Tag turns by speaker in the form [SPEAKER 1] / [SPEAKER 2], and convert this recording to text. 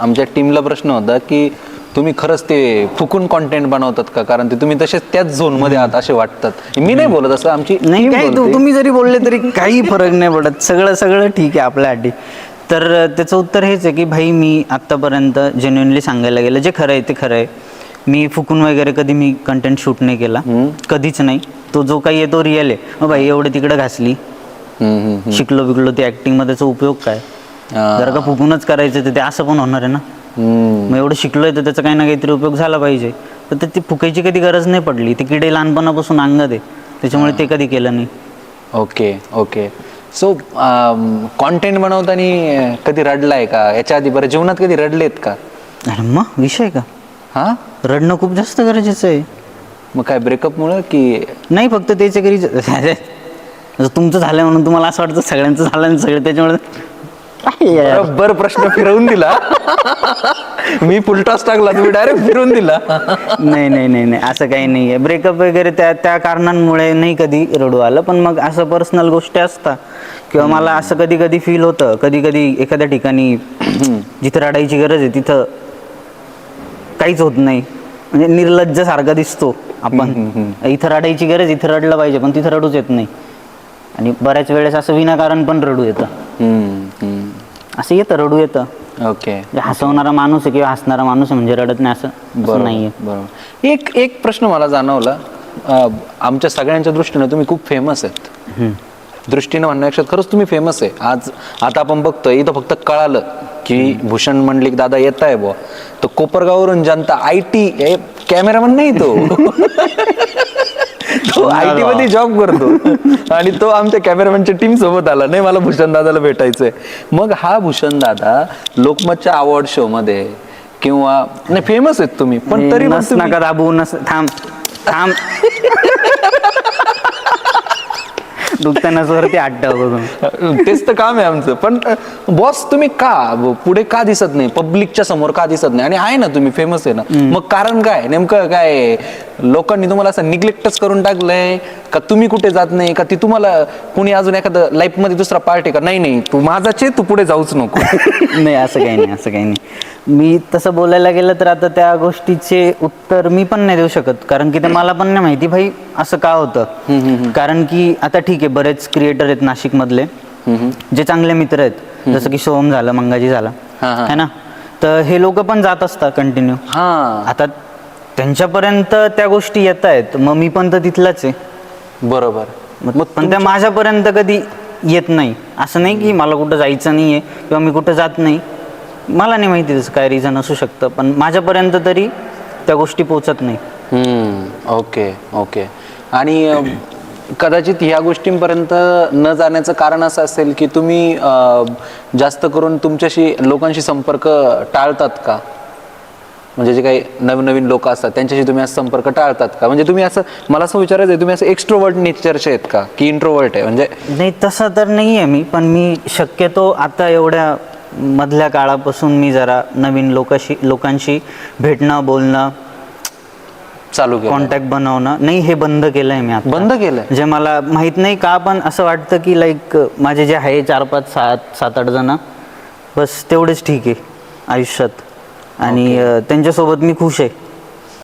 [SPEAKER 1] आमच्या टीमला प्रश्न होता की तुम्ही खरंच ते फुकून कॉन्टेंट बनवतात का? कारण ते तुम्ही तसेच त्याच झोनमध्ये आहात असे वाटतात. मी नाही बोलत असं आमची
[SPEAKER 2] नाही तू. तुम्ही जरी बोलले तरी काही फरक नाही पडत. सगळं सगळं ठीक आहे आपल्यासाठी तर अं, त्याचं उत्तर हेच आहे की भाई मी आत्तापर्यंत जेन्युनली सांगायला गेलं जे खरं आहे ते खरं आहे. मी फुकून वगैरे कधी मी कंटेंट शूट नाही केला. कधीच नाही. तो जो काही आहे तो रिअल आहे. मग भाई एवढे तिकडे घासली.
[SPEAKER 1] हम्म, हम्म, हम्म.
[SPEAKER 2] शिकलो बिकलो ते ऍक्टिंगमध्ये उपयोग काय. जर का फुकूनच करायचं तर ते असं पण होणार आहे ना. मग एवढं शिकलोय तर त्याचा काही ना काहीतरी उपयोग झाला पाहिजे. तर ते- ती फुकायची कधी गरज नाही पडली. ती किडे लहानपणापासून अंगात आहे. त्याच्यामुळे ते कधी केलं नाही.
[SPEAKER 1] Okay okay. सो कॉन्टेंट बनवताना कधी रडलाय का? याच्या आधी बरं जीवनात कधी रडलेत का?
[SPEAKER 2] अरे मग विषय का?
[SPEAKER 1] हा?
[SPEAKER 2] रडणं खूप जास्त गरजेचं आहे.
[SPEAKER 1] मग काय ब्रेकअप मुळे की?
[SPEAKER 2] नाही फक्त त्याच्या घरी तुमचं झालं म्हणून तुम्हाला असं वाटतं सगळ्यांचं झालं आणि सगळं त्याच्यामुळे?
[SPEAKER 1] बरोबर प्रश्न फिरवून दिला. मी फुलटॉस टाकला तुम्ही डायरेक्ट फिरवून दिला.
[SPEAKER 2] नाही नाही नाही नाही असं काही नाही आहे ब्रेकअप वगैरे त्या त्या कारणांमुळे नाही कधी रडू आलं पण मग असं पर्सनल गोष्टी असतात. किंवा मला असं कधी कधी फील होतं कधी कधी एखाद्या ठिकाणी जिथं रडायची गरज आहे तिथं काहीच होत नाही. म्हणजे निर्लज्ज सारखा दिसतो आपण. इथं रडायची गरज इथं रडलं पाहिजे पण तिथं रडूच येत नाही. आणि बऱ्याच वेळेस असं विनाकारण पण रडू येतं. असं येतं रडू येतं.
[SPEAKER 1] ओके.
[SPEAKER 2] म्हणजे हसवणारा माणूस आहे किंवा हसणारा माणूस आहे म्हणजे रडत नाही असं असं
[SPEAKER 1] बरोबर
[SPEAKER 2] नाहीये.
[SPEAKER 1] बरोबर. एक एक प्रश्न मला जाणवला. अं, आमच्या सगळ्यांच्या दृष्टीने तुम्ही खूप फेमस आहेत. दृष्टीने म्हणण्यापेक्षा खरंच तुम्ही फेमस आहे. आज आता आपण बघतोय इथं फक्त कळालं की भूषण मंडलिक दादा येत आहे बुवा. तर कोपरगाववरून जनता आय टी कॅमेरामन नाही तो. तो आय टी मध्ये जॉब करतो. आणि तो आमच्या कॅमेरामॅनच्या टीम सोबत आला. नाही मला भूषण दादाला भेटायचंय. मग हा भूषण दादा लोकमतच्या अवॉर्ड शो मध्ये किंवा नाही फेमस आहेत तुम्ही पण तरी
[SPEAKER 2] नस नका दाबू नस थांब थांब. नसवरती आठ बघून
[SPEAKER 1] तेच तर काम आहे आमचं. पण बॉस तुम्ही का? पुढे का दिसत नाही? पब्लिकच्या समोर का दिसत नाही? आणि आहे ना तुम्ही फेमस आहे ना? मग कारण काय? नेमकं काय? लोकांनी तुम्हाला असं निग्लेक्टच करून टाकलंय? का तुम्ही कुठे जात नाही? का ती तुम्हाला कुणी अजून एखादं लाईफमध्ये दुसरा पार्ट आहे का नाही नाही. तू माझाच तू पुढे जाऊच नको.
[SPEAKER 2] नाही असं काही नाही असं काही नाही. मी तसं बोलायला गेलं तर आता त्या गोष्टीचे उत्तर मी पण नाही देऊ शकत. कारण की ते मला पण नाही माहिती भाई असं का होतं? कारण की आता ठीक आहे बरेच क्रिएटर आहेत नाशिक मधले जे चांगले मित्र आहेत. जसं की सोहम झालं मंगाजी झाला.
[SPEAKER 1] हा, हा.
[SPEAKER 2] है ना? तर हे लोक पण जात असतात कंटिन्यू
[SPEAKER 1] हा.
[SPEAKER 2] आता त्यांच्यापर्यंत त्या गोष्टी येत आहेत. मग मी पण तर तिथलाच आहे.
[SPEAKER 1] बरोबर.
[SPEAKER 2] मग पण त्या माझ्यापर्यंत कधी येत नाही. असं नाही की मला कुठं जायचं नाही आहे किंवा मी कुठं जात नाही. मला नाही माहिती त्याचं काय रिझन असू शकतं पण माझ्यापर्यंत तरी त्या गोष्टी पोचत नाही.
[SPEAKER 1] हम्म, ओके ओके. आणि अ, कदाचित ह्या गोष्टींपर्यंत न जाण्याचं कारण असं असेल की तुम्ही जास्त करून तुमच्याशी लोकांशी संपर्क टाळतात का? म्हणजे जे काही नवीन नवीन लोक असतात त्यांच्याशी तुम्ही असं संपर्क टाळतात का? म्हणजे तुम्ही असं मला असं विचारायचं आहे तुम्ही असं एक्स्ट्रोवर्ट नेचरचे आहेत का? की इंट्रोवर्ट आहे? म्हणजे
[SPEAKER 2] नाही तसं तर नाही आहे मी पण मी शक्यतो आता एवढ्या मधल्या काळापासून मी जरा नवीन लोकांशी लोकांशी भेटणं बोलणं
[SPEAKER 1] चालू केलं
[SPEAKER 2] कॉन्टॅक्ट बनवणं. नाही हे बंद केलं आहे मी आता.
[SPEAKER 1] बंद केलंय?
[SPEAKER 2] म्हणजे मला माहीत नाही का पण असं वाटतं की लाईक माझे जे आहे चार पाच सात सात आठ जण बस तेवढेच ठीक आहे आयुष्यात. आणि अं, त्यांच्यासोबत मी खुश आहे.